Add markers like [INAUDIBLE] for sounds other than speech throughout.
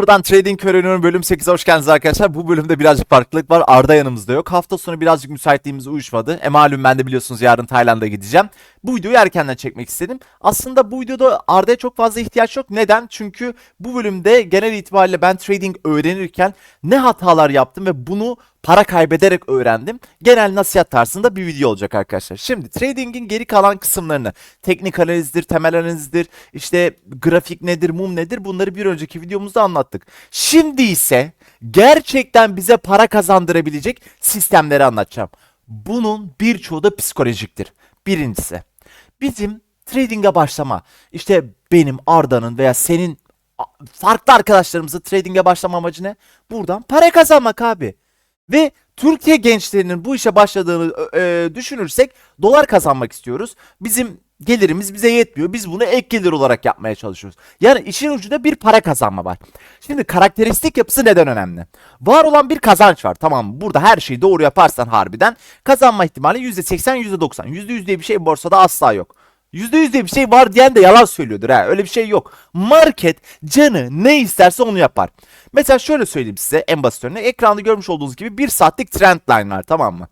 Buradan Trading Öğreniyorum bölüm 8'e hoş geldiniz arkadaşlar. Bu bölümde birazcık farklılık var. Arda yanımızda yok. Hafta sonu birazcık müsaitliğimiz uyuşmadı. E malum ben de biliyorsunuz yarın Tayland'a gideceğim. Bu videoyu erkenden çekmek istedim. Aslında bu videoda Arda'ya çok fazla ihtiyaç yok. Neden? Çünkü bu bölümde genel itibariyle ben trading öğrenirken ne hatalar yaptım ve bunu para kaybederek öğrendim. Genel nasihat tarzında bir video olacak arkadaşlar. Şimdi trading'in geri kalan kısımlarını teknik analizdir, temel analizdir, işte grafik nedir, mum nedir bunları bir önceki videomuzda anlattık. Şimdi ise gerçekten bize para kazandırabilecek sistemleri anlatacağım. Bunun birçoğu da psikolojiktir. Birincisi bizim trading'e başlama işte benim Arda'nın veya senin farklı arkadaşlarımızın trading'e başlama amacı ne? Buradan para kazanmak abi. Ve Türkiye gençlerinin bu işe başladığını e, düşünürsek dolar kazanmak istiyoruz. Bizim gelirimiz bize yetmiyor. Biz bunu ek gelir olarak yapmaya çalışıyoruz. Yani işin ucunda bir para kazanma var. Şimdi karakteristik yapısı neden önemli? Var olan bir kazanç var. Tamam? Burada her şeyi doğru yaparsan harbiden kazanma ihtimali %80, %90. %100 diye bir şey borsada asla yok. %100 diye bir şey var diyen de yalan söylüyordur ha. Öyle bir şey yok. Market canı ne isterse onu yapar. Mesela şöyle söyleyeyim size en basit örneği. Ekranda görmüş olduğunuz gibi bir saatlik trend line var tamam mı?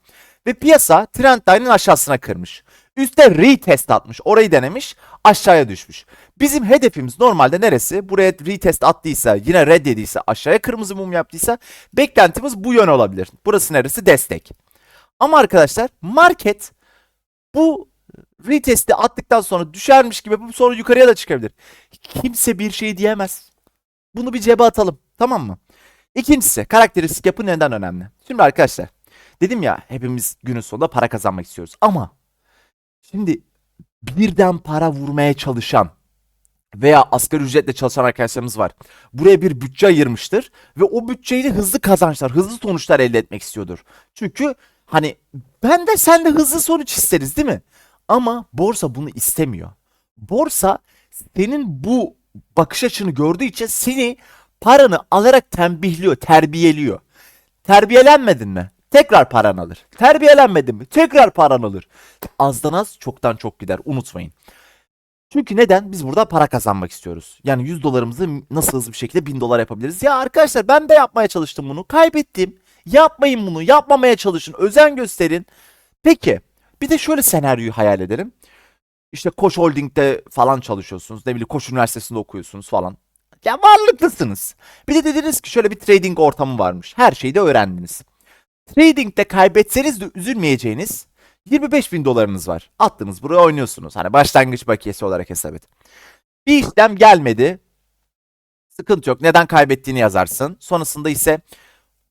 Ve piyasa trend line'ın aşağısına kırmış. Üste retest atmış. Orayı denemiş. Aşağıya düşmüş. Bizim hedefimiz normalde neresi? Buraya retest attıysa yine red dediyse aşağıya kırmızı mum yaptıysa beklentimiz bu yön olabilir. Burası neresi? Destek. Ama arkadaşlar market bu retesti attıktan sonra düşermiş gibi yapıp sonra yukarıya da çıkabilir. Kimse bir şey diyemez. Bunu bir cebe atalım. Tamam mı? İkincisi karakteristik yapı neden önemli? Şimdi arkadaşlar dedim ya hepimiz günün sonunda para kazanmak istiyoruz. Ama şimdi birden para vurmaya çalışan veya asgari ücretle çalışan arkadaşlarımız var. Buraya bir bütçe ayırmıştır ve o bütçeyle hızlı kazançlar, hızlı sonuçlar elde etmek istiyordur. Çünkü hani ben de sen de hızlı sonuç isteriz değil mi? Ama borsa bunu istemiyor. Borsa senin bu bakış açını gördüğü için seni paranı alarak tembihliyor, terbiyeliyor. Terbiyelenmedin mi? Tekrar paran alır. Terbiyelenmedin mi? Tekrar paran alır. Azdan az çoktan çok gider. Unutmayın. Çünkü neden? Biz burada para kazanmak istiyoruz. Yani 100 dolarımızı nasıl hızlı bir şekilde 1000 dolar yapabiliriz? Ya arkadaşlar ben de yapmaya çalıştım bunu. Kaybettim. Yapmayın bunu. Yapmamaya çalışın. Özen gösterin. Peki. Bir de şöyle senaryoyu hayal edelim. İşte Koç Holding'de falan çalışıyorsunuz. Ne bileyim Koç Üniversitesi'nde okuyorsunuz falan. Ya varlıklısınız. Bir de dediniz ki şöyle bir trading ortamı varmış. Her şeyi de öğrendiniz. Trading'de kaybetseniz de üzülmeyeceğiniz 25 bin dolarınız var. Attınız buraya oynuyorsunuz. Hani başlangıç bakiyesi olarak hesap et. Bir işlem gelmedi. Sıkıntı yok. Neden kaybettiğini yazarsın. Sonrasında ise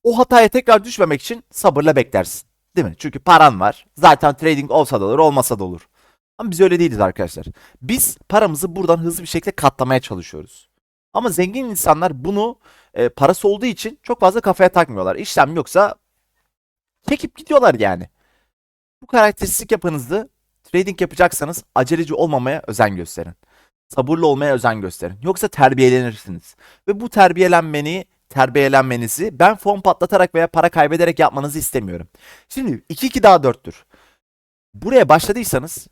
o hataya tekrar düşmemek için sabırla beklersin. Değil mi? Çünkü paran var. Zaten trading olsa da olur, olmasa da olur. Ama biz öyle değiliz arkadaşlar. Biz paramızı buradan hızlı bir şekilde katlamaya çalışıyoruz. Ama zengin insanlar bunu e, parası olduğu için çok fazla kafaya takmıyorlar. İşlem yoksa çekip gidiyorlar yani. Bu karakteristik yapınızı trading yapacaksanız aceleci olmamaya özen gösterin. Sabırlı olmaya özen gösterin. Yoksa terbiyelenirsiniz. Ve bu terbiyelenmeni, terbiyelenmenizi ben fon patlatarak veya para kaybederek yapmanızı istemiyorum. Şimdi 2-2 daha 4'tür. Buraya başladıysanız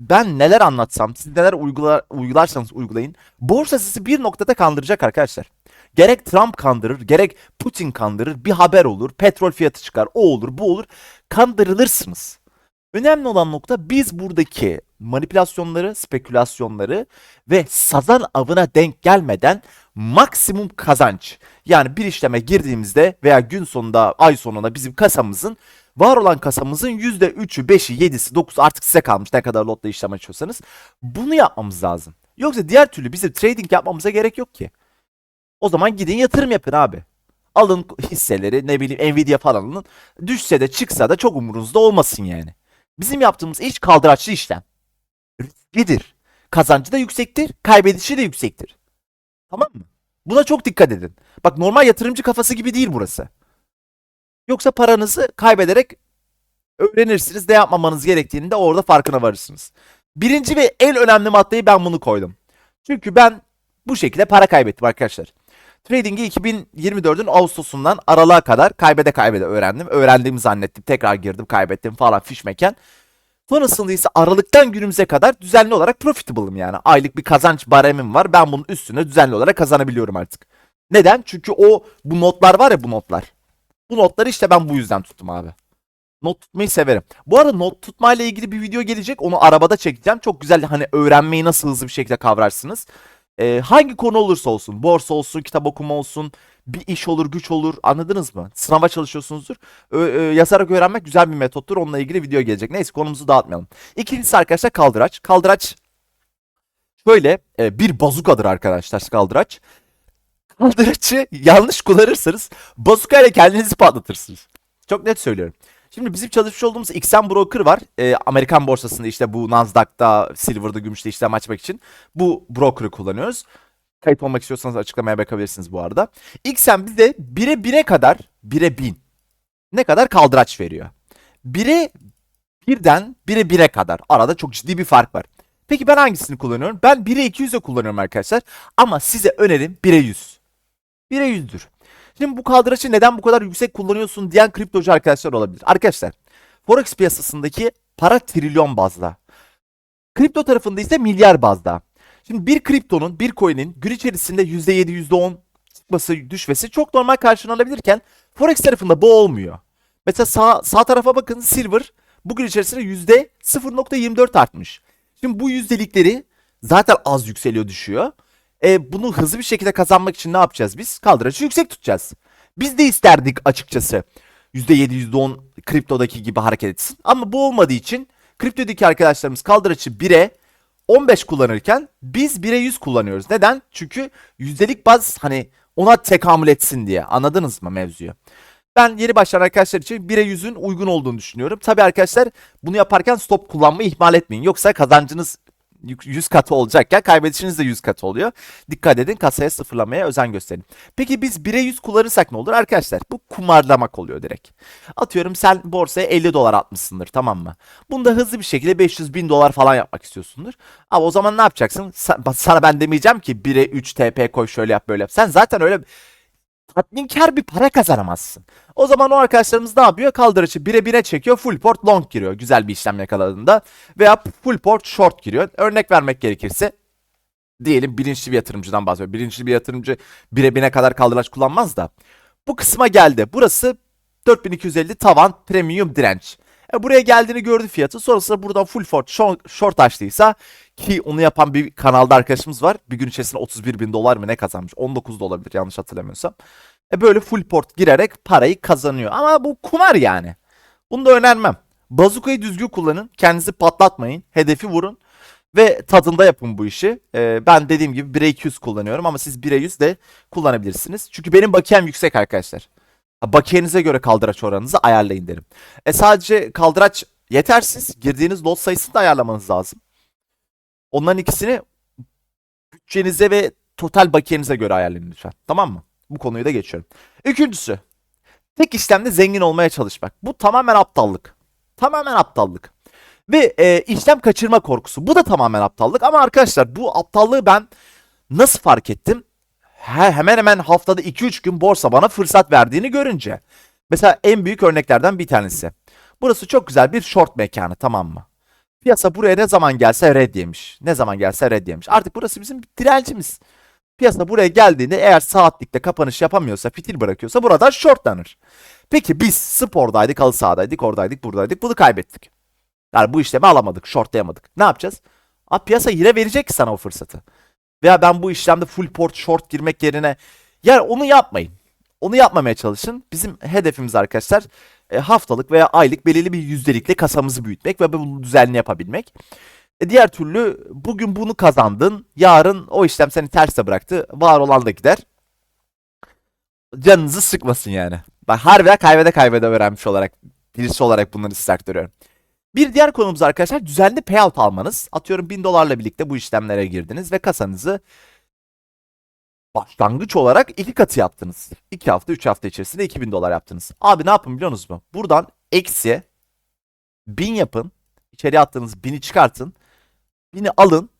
ben neler anlatsam, siz neler uygular, uygularsanız uygulayın. Borsa sizi bir noktada kandıracak arkadaşlar. Gerek Trump kandırır, gerek Putin kandırır, bir haber olur, petrol fiyatı çıkar, o olur, bu olur. Kandırılırsınız. Önemli olan nokta biz buradaki manipülasyonları, spekülasyonları ve sazan avına denk gelmeden maksimum kazanç. Yani bir işleme girdiğimizde veya gün sonunda, ay sonunda bizim kasamızın var olan kasamızın %3'ü, 5'i, 7'si, 9'u artık size kalmış ne kadar lotla işlem açıyorsanız bunu yapmamız lazım. Yoksa diğer türlü bizim trading yapmamıza gerek yok ki. O zaman gidin yatırım yapın abi. Alın hisseleri ne bileyim Nvidia falan alın. Düşse de çıksa da çok umurunuzda olmasın yani. Bizim yaptığımız iş kaldıraçlı işlem. Risklidir. Kazancı da yüksektir, kaybedişi de yüksektir. Tamam mı? Buna çok dikkat edin. Bak normal yatırımcı kafası gibi değil burası. Yoksa paranızı kaybederek öğrenirsiniz. Ne yapmamanız gerektiğini de orada farkına varırsınız. Birinci ve en önemli maddeyi ben bunu koydum. Çünkü ben bu şekilde para kaybettim arkadaşlar. Trading'i 2024'ün Ağustos'undan Aralık'a kadar kaybede kaybede öğrendim. Öğrendiğimi zannettim. Tekrar girdim kaybettim falan fişmeken. Sonrasında ise Aralık'tan günümüze kadar düzenli olarak profitable'ım yani. Aylık bir kazanç baremim var. Ben bunun üstüne düzenli olarak kazanabiliyorum artık. Neden? Çünkü o bu notlar var ya bu notlar. Bu notları işte ben bu yüzden tuttum abi. Not tutmayı severim. Bu arada not tutmayla ilgili bir video gelecek. Onu arabada çekeceğim. Çok güzel hani öğrenmeyi nasıl hızlı bir şekilde kavrarsınız. Ee, hangi konu olursa olsun. Borsa olsun, kitap okuma olsun. Bir iş olur, güç olur. Anladınız mı? Sınava çalışıyorsunuzdur. Ö- ö, yazarak öğrenmek güzel bir metottur. Onunla ilgili video gelecek. Neyse konumuzu dağıtmayalım. İkincisi arkadaşlar kaldıraç. Kaldıraç şöyle e, bir bazukadır arkadaşlar kaldıraç. Kaldıraçı yanlış kullanırsanız bazukayla kendinizi patlatırsınız. Çok net söylüyorum. Şimdi bizim çalışmış olduğumuz XM Broker var. Ee, Amerikan borsasında işte bu Nasdaq'ta, Silver'da, Gümüş'te işlem açmak için bu broker'ı kullanıyoruz. Kayıt olmak istiyorsanız açıklamaya bakabilirsiniz bu arada. XM bize 1'e 1'e kadar 1'e 1000 ne kadar kaldıraç veriyor. 1'e 1'den 1'e 1'e kadar arada çok ciddi bir fark var. Peki ben hangisini kullanıyorum? Ben 1'e 200'e kullanıyorum arkadaşlar. Ama size önerim 1'e 100. 1'e 100'dür. Şimdi bu kaldıraçı neden bu kadar yüksek kullanıyorsun diyen kriptocu arkadaşlar olabilir. Arkadaşlar Forex piyasasındaki para trilyon bazda. Kripto tarafında ise milyar bazda. Şimdi bir kriptonun, bir coin'in gün içerisinde %7, %10 çıkması, düşmesi çok normal karşılanabilirken Forex tarafında bu olmuyor. Mesela sağ, sağ tarafa bakın Silver bugün içerisinde %0.24 artmış. Şimdi bu yüzdelikleri zaten az yükseliyor düşüyor. E, bunu hızlı bir şekilde kazanmak için ne yapacağız biz? Kaldıraçı yüksek tutacağız. Biz de isterdik açıkçası. %7, %10 kriptodaki gibi hareket etsin. Ama bu olmadığı için kriptodaki arkadaşlarımız kaldıraçı 1'e 15 kullanırken biz 1'e 100 kullanıyoruz. Neden? Çünkü yüzdelik baz hani ona tekamül etsin diye. Anladınız mı mevzuyu? Ben yeni başlayan arkadaşlar için 1'e 100'ün uygun olduğunu düşünüyorum. Tabi arkadaşlar bunu yaparken stop kullanmayı ihmal etmeyin. Yoksa kazancınız 100 katı olacakken kaybedişiniz de 100 katı oluyor. Dikkat edin kasaya sıfırlamaya özen gösterin. Peki biz 1'e 100 kullanırsak ne olur arkadaşlar? Bu kumarlamak oluyor direkt. Atıyorum sen borsaya 50 dolar atmışsındır tamam mı? Bunda hızlı bir şekilde 500 bin dolar falan yapmak istiyorsundur. Ama o zaman ne yapacaksın? Sa- Sana ben demeyeceğim ki 1'e 3 TP koy şöyle yap böyle yap. Sen zaten öyle tatminkar bir para kazanamazsın. O zaman o arkadaşlarımız ne yapıyor? Kaldıraçı 1'e 1'e çekiyor. Full port long giriyor. Güzel bir işlem yakaladığında. Veya full port short giriyor. Örnek vermek gerekirse diyelim bilinçli bir yatırımcıdan bahsediyorum. Bilinçli bir yatırımcı 1'e 1'e kadar kaldıraç kullanmaz da. Bu kısma geldi. Burası 4250 tavan premium direnç. E buraya geldiğini gördü fiyatı. Sonrasında buradan full short, short açtıysa ki onu yapan bir kanalda arkadaşımız var. Bir gün içerisinde 31 bin dolar mı ne kazanmış? 19 da olabilir yanlış hatırlamıyorsam. E böyle full port girerek parayı kazanıyor. Ama bu kumar yani. Bunu da önermem. Bazukayı düzgün kullanın. Kendinizi patlatmayın. Hedefi vurun. Ve tadında yapın bu işi. Ee, ben dediğim gibi 1'e 200 kullanıyorum ama siz 1'e 100 de kullanabilirsiniz. Çünkü benim bakiyem yüksek arkadaşlar. Bakiyenize göre kaldıraç oranınızı ayarlayın derim. E sadece kaldıraç yetersiz. Girdiğiniz lot sayısını da ayarlamanız lazım. Onların ikisini bütçenize ve total bakiyenize göre ayarlayın lütfen. Tamam mı? Bu konuyu da geçiyorum. Üçüncüsü. Tek işlemde zengin olmaya çalışmak. Bu tamamen aptallık. Tamamen aptallık. Ve e, işlem kaçırma korkusu. Bu da tamamen aptallık. Ama arkadaşlar bu aptallığı ben nasıl fark ettim? He, hemen hemen haftada 2-3 gün borsa bana fırsat verdiğini görünce. Mesela en büyük örneklerden bir tanesi. Burası çok güzel bir short mekanı tamam mı? Piyasa buraya ne zaman gelse red yemiş. Ne zaman gelse red yemiş. Artık burası bizim direncimiz. Piyasa buraya geldiğinde eğer saatlikte kapanış yapamıyorsa, fitil bırakıyorsa buradan shortlanır. Peki biz spordaydık, halı sahadaydık, oradaydık, buradaydık. Bunu kaybettik. Yani bu işlemi alamadık, shortlayamadık. Ne yapacağız? Abi piyasa yine verecek ki sana o fırsatı. Veya ben bu işlemde full port short girmek yerine yani onu yapmayın. Onu yapmamaya çalışın. Bizim hedefimiz arkadaşlar e, haftalık veya aylık belirli bir yüzdelikle kasamızı büyütmek ve bunu düzenli yapabilmek. E, diğer türlü bugün bunu kazandın, yarın o işlem seni terse bıraktı. Var olan da gider. Canınızı sıkmasın yani. Ben harbiden kaybede kaybede öğrenmiş olarak, birisi olarak bunları size aktarıyorum. Bir diğer konumuz arkadaşlar düzenli payout almanız. Atıyorum 1000 dolarla birlikte bu işlemlere girdiniz ve kasanızı başlangıç olarak iki katı yaptınız. 2 hafta 3 hafta içerisinde 2000 dolar yaptınız. Abi ne yapın biliyor musunuz mu? Buradan eksi 1000 yapın. İçeriye attığınız 1000'i çıkartın. 1000'i alın.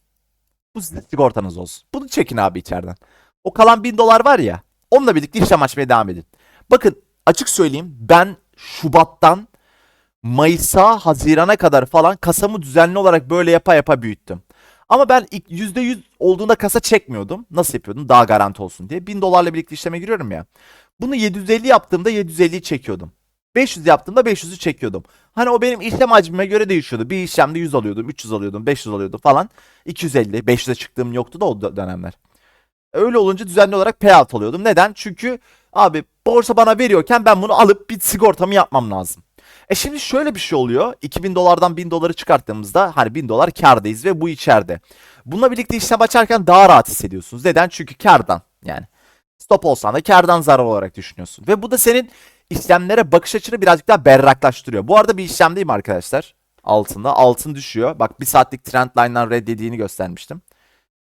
Bu sizin sigortanız olsun. Bunu çekin abi içeriden. O kalan 1000 dolar var ya. Onunla birlikte işlem açmaya devam edin. Bakın açık söyleyeyim ben Şubat'tan Mayıs'a, Haziran'a kadar falan kasamı düzenli olarak böyle yapa yapa büyüttüm. Ama ben ilk %100 olduğunda kasa çekmiyordum. Nasıl yapıyordum? Daha garanti olsun diye. 1000 dolarla birlikte işleme giriyorum ya. Bunu 750 yaptığımda 750'yi çekiyordum. 500 yaptığımda 500'ü çekiyordum. Hani o benim işlem hacmime göre değişiyordu. Bir işlemde 100 alıyordum, 300 alıyordum, 500 alıyordum falan. 250, 500'e çıktığım yoktu da o dö- dönemler. Öyle olunca düzenli olarak payout alıyordum. Neden? Çünkü abi borsa bana veriyorken ben bunu alıp bir sigortamı yapmam lazım. E şimdi şöyle bir şey oluyor. 2000 dolardan 1000 doları çıkarttığımızda hani 1000 dolar kardayız ve bu içeride. Bununla birlikte işlem açarken daha rahat hissediyorsunuz. Neden? Çünkü kardan yani. Stop olsan da kardan zarar olarak düşünüyorsun. Ve bu da senin işlemlere bakış açını birazcık daha berraklaştırıyor. Bu arada bir işlemdeyim arkadaşlar. Altında. Altın düşüyor. Bak bir saatlik trend line'dan reddediğini göstermiştim.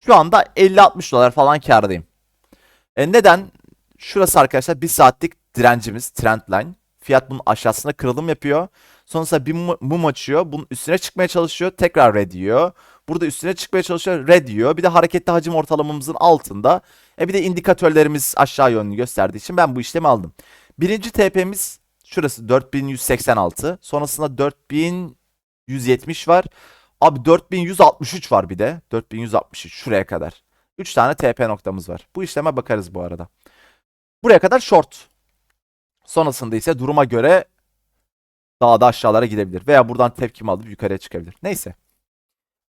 Şu anda 50-60 dolar falan kardayım. E neden? Şurası arkadaşlar bir saatlik direncimiz trendline. Fiyat bunun aşağısına kırılım yapıyor. Sonrasında bir mum, açıyor. Bunun üstüne çıkmaya çalışıyor. Tekrar red diyor. Burada üstüne çıkmaya çalışıyor. Red diyor. Bir de hareketli hacim ortalamamızın altında. E bir de indikatörlerimiz aşağı yönlü gösterdiği için ben bu işlemi aldım. Birinci TP'miz şurası 4186. Sonrasında 4170 var. Abi 4163 var bir de. 4163 şuraya kadar. 3 tane TP noktamız var. Bu işleme bakarız bu arada. Buraya kadar short. Sonrasında ise duruma göre daha da aşağılara gidebilir. Veya buradan tepkimi alıp yukarıya çıkabilir. Neyse.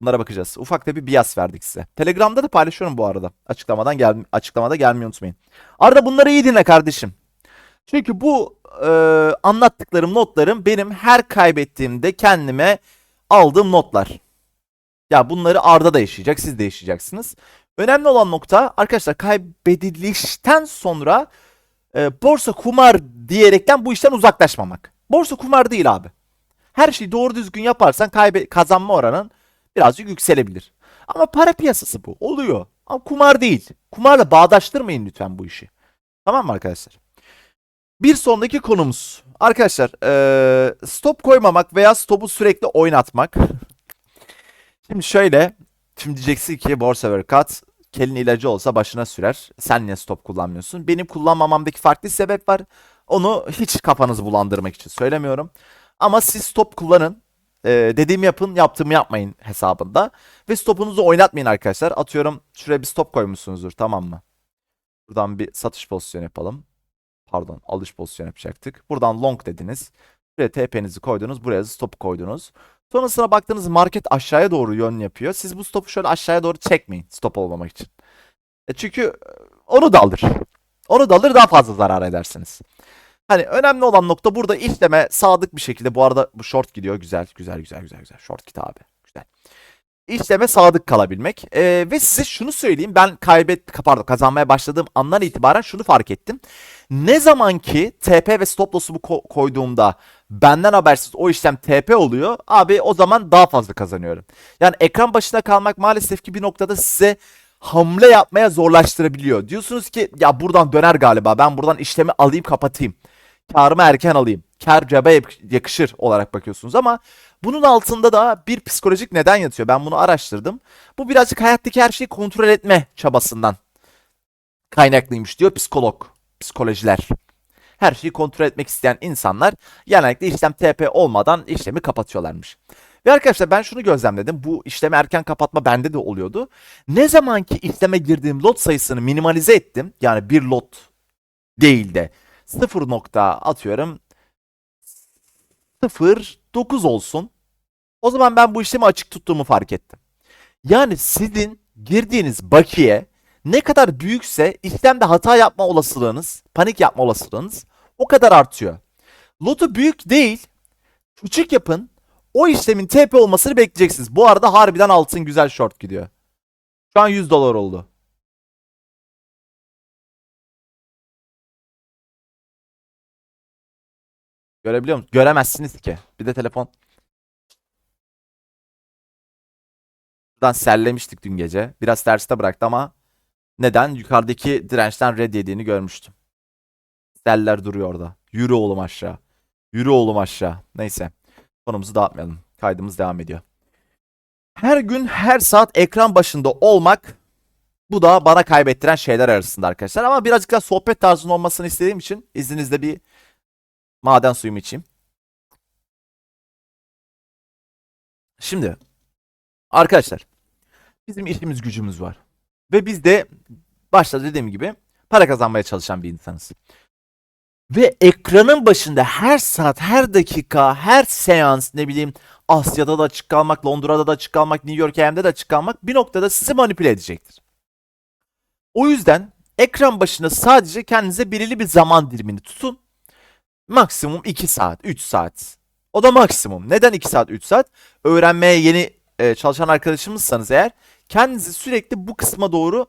Bunlara bakacağız. Ufak da bir bias verdik size. Telegram'da da paylaşıyorum bu arada. Açıklamadan gel açıklamada gelmeyi unutmayın. Arada bunları iyi dinle kardeşim. Çünkü bu e, anlattıklarım notlarım benim her kaybettiğimde kendime aldığım notlar. Ya bunları Arda da yaşayacak, siz de yaşayacaksınız. Önemli olan nokta arkadaşlar kaybedilişten sonra e, borsa kumar diyerekten bu işten uzaklaşmamak. Borsa kumar değil abi. Her şeyi doğru düzgün yaparsan kaybe kazanma oranın birazcık yükselebilir. Ama para piyasası bu. Oluyor. Ama kumar değil. Kumarla bağdaştırmayın lütfen bu işi. Tamam mı arkadaşlar? Bir sonraki konumuz. Arkadaşlar eee, stop koymamak veya stopu sürekli oynatmak. [LAUGHS] Şimdi şöyle. Şimdi diyeceksin ki borsa workout kelin ilacı olsa başına sürer. Sen niye stop kullanmıyorsun? Benim kullanmamamdaki farklı sebep var. Onu hiç kafanızı bulandırmak için söylemiyorum. Ama siz stop kullanın. Ee, dediğimi yapın, yaptığımı yapmayın hesabında. Ve stopunuzu oynatmayın arkadaşlar. Atıyorum şuraya bir stop koymuşsunuzdur tamam mı? Buradan bir satış pozisyonu yapalım. Pardon alış pozisyonu yapacaktık. Buradan long dediniz. Buraya TP'nizi koydunuz. Buraya stop koydunuz. Sonrasına baktığınız market aşağıya doğru yön yapıyor. Siz bu stopu şöyle aşağıya doğru çekmeyin stop olmamak için. E çünkü e, onu da alır. Onu da alır daha fazla zarar edersiniz. Hani önemli olan nokta burada işleme sadık bir şekilde. Bu arada bu short gidiyor. Güzel, güzel, güzel, güzel, güzel. Short git abi. Güzel. İşleme sadık kalabilmek. Ee, ve size şunu söyleyeyim. Ben kaybet, pardon kazanmaya başladığım andan itibaren şunu fark ettim. Ne zaman ki TP ve stop loss'umu ko- koyduğumda benden habersiz o işlem TP oluyor. Abi o zaman daha fazla kazanıyorum. Yani ekran başında kalmak maalesef ki bir noktada size hamle yapmaya zorlaştırabiliyor. Diyorsunuz ki ya buradan döner galiba. Ben buradan işlemi alayım kapatayım. Karımı erken alayım. Kar cebe yak- yakışır olarak bakıyorsunuz ama bunun altında da bir psikolojik neden yatıyor. Ben bunu araştırdım. Bu birazcık hayattaki her şeyi kontrol etme çabasından kaynaklıymış diyor psikolog, psikolojiler. Her şeyi kontrol etmek isteyen insanlar genellikle işlem TP olmadan işlemi kapatıyorlarmış. Ve arkadaşlar ben şunu gözlemledim. Bu işlemi erken kapatma bende de oluyordu. Ne zaman ki işleme girdiğim lot sayısını minimalize ettim. Yani bir lot değil de 0 nokta atıyorum 0.9 olsun. O zaman ben bu işlemi açık tuttuğumu fark ettim. Yani sizin girdiğiniz bakiye ne kadar büyükse işlemde hata yapma olasılığınız, panik yapma olasılığınız o kadar artıyor. Lotu büyük değil, küçük yapın. O işlemin TP olmasını bekleyeceksiniz. Bu arada harbiden altın güzel short gidiyor. Şu an 100 dolar oldu. Görebiliyor musunuz? Göremezsiniz ki. Bir de telefon. Buradan sellemiştik dün gece. Biraz terste bıraktı ama neden? Yukarıdaki dirençten red yediğini görmüştüm. Seller duruyor orada. Yürü oğlum aşağı. Yürü oğlum aşağı. Neyse. Konumuzu dağıtmayalım. Kaydımız devam ediyor. Her gün her saat ekran başında olmak bu da bana kaybettiren şeyler arasında arkadaşlar. Ama birazcık daha sohbet tarzının olmasını istediğim için izninizle bir maden suyumu içeyim. Şimdi arkadaşlar Bizim işimiz gücümüz var. Ve biz de başta dediğim gibi para kazanmaya çalışan bir insanız. Ve ekranın başında her saat, her dakika, her seans ne bileyim Asya'da da açık kalmak, Londra'da da açık kalmak, New York AM'de de açık kalmak bir noktada sizi manipüle edecektir. O yüzden ekran başında sadece kendinize belirli bir zaman dilimini tutun. Maksimum 2 saat, 3 saat. O da maksimum. Neden 2 saat, 3 saat? Öğrenmeye yeni e, çalışan arkadaşımızsanız eğer kendinizi sürekli bu kısma doğru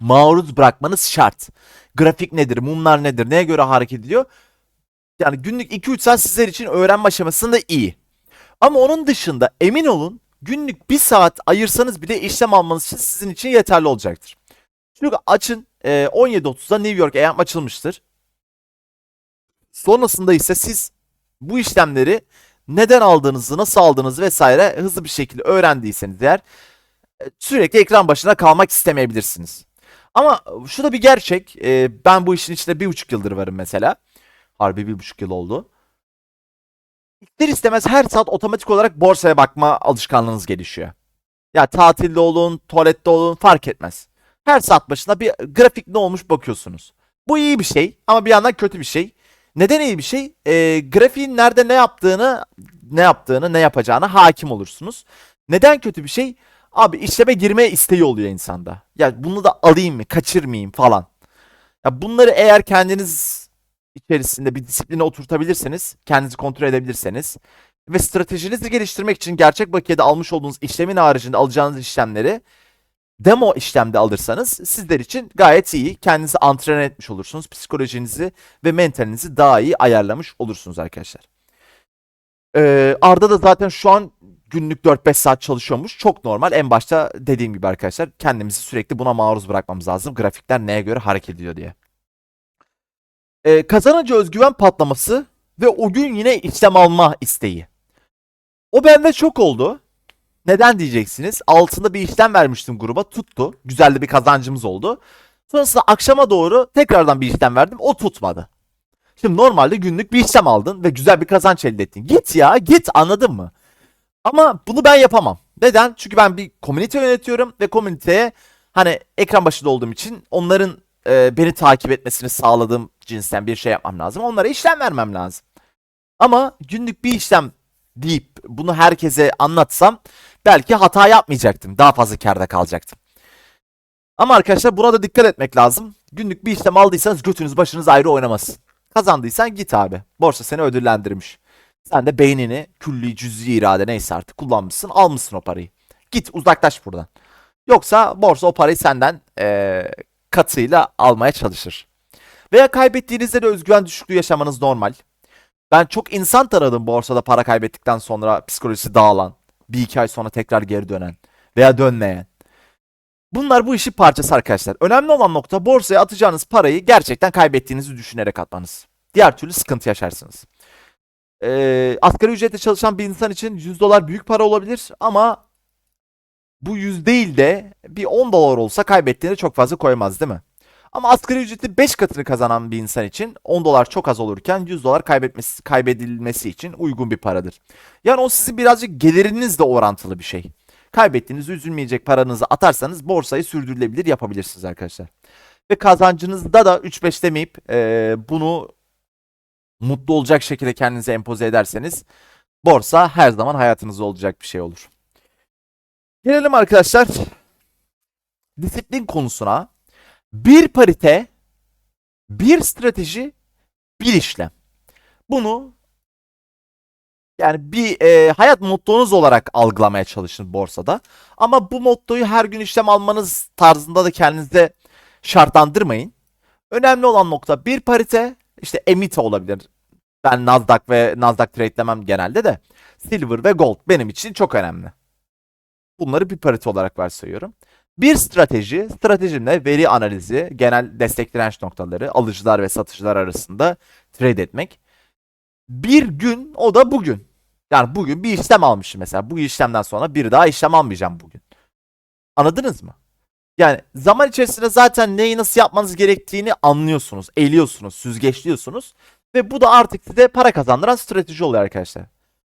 maruz bırakmanız şart. Grafik nedir, mumlar nedir, neye göre hareket ediyor? Yani günlük 2-3 saat sizler için öğrenme aşamasında iyi. Ama onun dışında emin olun günlük 1 saat ayırsanız bile işlem almanız için sizin için yeterli olacaktır. Çünkü açın e, 17.30'da New York EM açılmıştır. Sonrasında ise siz bu işlemleri neden aldığınızı, nasıl aldığınızı vesaire hızlı bir şekilde öğrendiyseniz eğer e, sürekli ekran başına kalmak istemeyebilirsiniz. Ama şu da bir gerçek. e, ben bu işin içinde bir buçuk yıldır varım mesela. Harbi bir buçuk yıl oldu. İster istemez her saat otomatik olarak borsaya bakma alışkanlığınız gelişiyor. Ya tatilde olun, tuvalette olun fark etmez. Her saat başına bir grafik ne olmuş bakıyorsunuz. Bu iyi bir şey ama bir yandan kötü bir şey. Neden iyi bir şey? E, grafiğin nerede ne yaptığını, ne yaptığını, ne yapacağını hakim olursunuz. Neden kötü bir şey? Abi işleme girmeye isteği oluyor insanda. Ya bunu da alayım mı, kaçırmayayım falan. Ya bunları eğer kendiniz içerisinde bir disipline oturtabilirseniz, kendinizi kontrol edebilirseniz ve stratejinizi geliştirmek için gerçek bakiyede almış olduğunuz işlemin haricinde alacağınız işlemleri demo işlemde alırsanız sizler için gayet iyi. Kendinizi antrenman etmiş olursunuz. Psikolojinizi ve mentalinizi daha iyi ayarlamış olursunuz arkadaşlar. Ee, Arda da zaten şu an günlük 4-5 saat çalışıyormuş. Çok normal. En başta dediğim gibi arkadaşlar kendimizi sürekli buna maruz bırakmamız lazım. Grafikler neye göre hareket ediyor diye. Ee, kazanınca özgüven patlaması ve o gün yine işlem alma isteği. O bende çok oldu. Neden diyeceksiniz? Altında bir işlem vermiştim gruba. Tuttu. Güzel de bir kazancımız oldu. Sonrasında akşama doğru tekrardan bir işlem verdim. O tutmadı. Şimdi normalde günlük bir işlem aldın ve güzel bir kazanç elde ettin. Git ya git anladın mı? Ama bunu ben yapamam. Neden? Çünkü ben bir komünite yönetiyorum ve komüniteye hani ekran başında olduğum için onların e, beni takip etmesini sağladığım cinsten bir şey yapmam lazım. Onlara işlem vermem lazım. Ama günlük bir işlem deyip bunu herkese anlatsam belki hata yapmayacaktım. Daha fazla kârda kalacaktım. Ama arkadaşlar buna da dikkat etmek lazım. Günlük bir işlem aldıysanız götünüz başınız ayrı oynamasın. Kazandıysan git abi. Borsa seni ödüllendirmiş. Sen de beynini külli cüz'i irade neyse artık kullanmışsın almışsın o parayı. Git uzaklaş buradan. Yoksa borsa o parayı senden eee, katıyla almaya çalışır. Veya kaybettiğinizde de özgüven düşüklüğü yaşamanız normal. Ben çok insan taradım borsada para kaybettikten sonra psikolojisi dağılan, bir iki ay sonra tekrar geri dönen veya dönmeyen. Bunlar bu işin parçası arkadaşlar. Önemli olan nokta borsaya atacağınız parayı gerçekten kaybettiğinizi düşünerek atmanız. Diğer türlü sıkıntı yaşarsınız. Ee, asgari ücretle çalışan bir insan için 100 dolar büyük para olabilir ama bu 100 değil de bir 10 dolar olsa kaybettiğini çok fazla koymaz değil mi? Ama asgari ücreti 5 katını kazanan bir insan için 10 dolar çok az olurken 100 dolar kaybetmesi, kaybedilmesi için uygun bir paradır. Yani o sizin birazcık gelirinizle orantılı bir şey. Kaybettiğiniz üzülmeyecek paranızı atarsanız borsayı sürdürülebilir yapabilirsiniz arkadaşlar. Ve kazancınızda da 3-5 demeyip eee, bunu mutlu olacak şekilde kendinize empoze ederseniz borsa her zaman hayatınızda olacak bir şey olur. Gelelim arkadaşlar disiplin konusuna. Bir parite, bir strateji, bir işlem. Bunu yani bir e, hayat mottonuz olarak algılamaya çalışın borsada. Ama bu mottoyu her gün işlem almanız tarzında da kendinize şartlandırmayın. Önemli olan nokta bir parite, işte emite olabilir. Ben Nasdaq ve Nasdaq trade'lemem genelde de. Silver ve Gold benim için çok önemli. Bunları bir parite olarak varsayıyorum. Bir strateji, stratejimle veri analizi, genel destek direnç noktaları, alıcılar ve satıcılar arasında trade etmek. Bir gün o da bugün. Yani bugün bir işlem almışım mesela. Bu işlemden sonra bir daha işlem almayacağım bugün. Anladınız mı? Yani zaman içerisinde zaten neyi nasıl yapmanız gerektiğini anlıyorsunuz, eliyorsunuz, süzgeçliyorsunuz. Ve bu da artık size para kazandıran strateji oluyor arkadaşlar.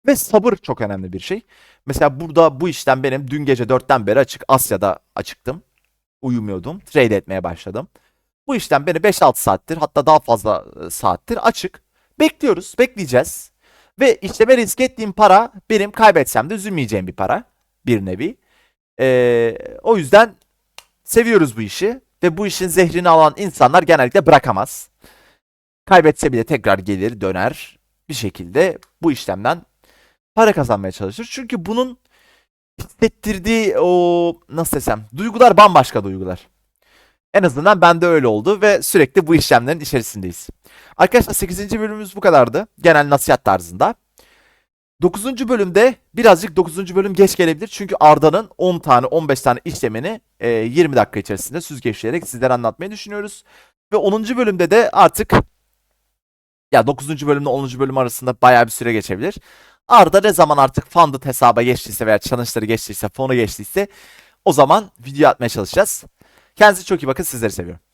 Ve sabır çok önemli bir şey. Mesela burada bu işlem benim dün gece 4'ten beri açık. Asya'da açıktım. Uyumuyordum. Trade etmeye başladım. Bu işlem beni 5-6 saattir hatta daha fazla e, saattir açık. Bekliyoruz, bekleyeceğiz. Ve işleme risk ettiğim para benim kaybetsem de üzülmeyeceğim bir para. Bir nevi. Ee, o yüzden seviyoruz bu işi. Ve bu işin zehrini alan insanlar genellikle bırakamaz. Kaybetse bile tekrar gelir, döner. Bir şekilde bu işlemden para kazanmaya çalışır. Çünkü bunun hissettirdiği o nasıl desem duygular bambaşka duygular. En azından bende öyle oldu ve sürekli bu işlemlerin içerisindeyiz. Arkadaşlar 8. bölümümüz bu kadardı. Genel nasihat tarzında. 9. bölümde birazcık 9. bölüm geç gelebilir. Çünkü Arda'nın 10 tane 15 tane işlemini e, 20 dakika içerisinde süzgeçleyerek sizlere anlatmayı düşünüyoruz. Ve 10. bölümde de artık ya 9. bölümle 10. bölüm arasında bayağı bir süre geçebilir. Arda ne zaman artık funded hesaba geçtiyse veya challenge'ları geçtiyse, fonu geçtiyse o zaman video atmaya çalışacağız. Kendinize çok iyi bakın. Sizleri seviyorum.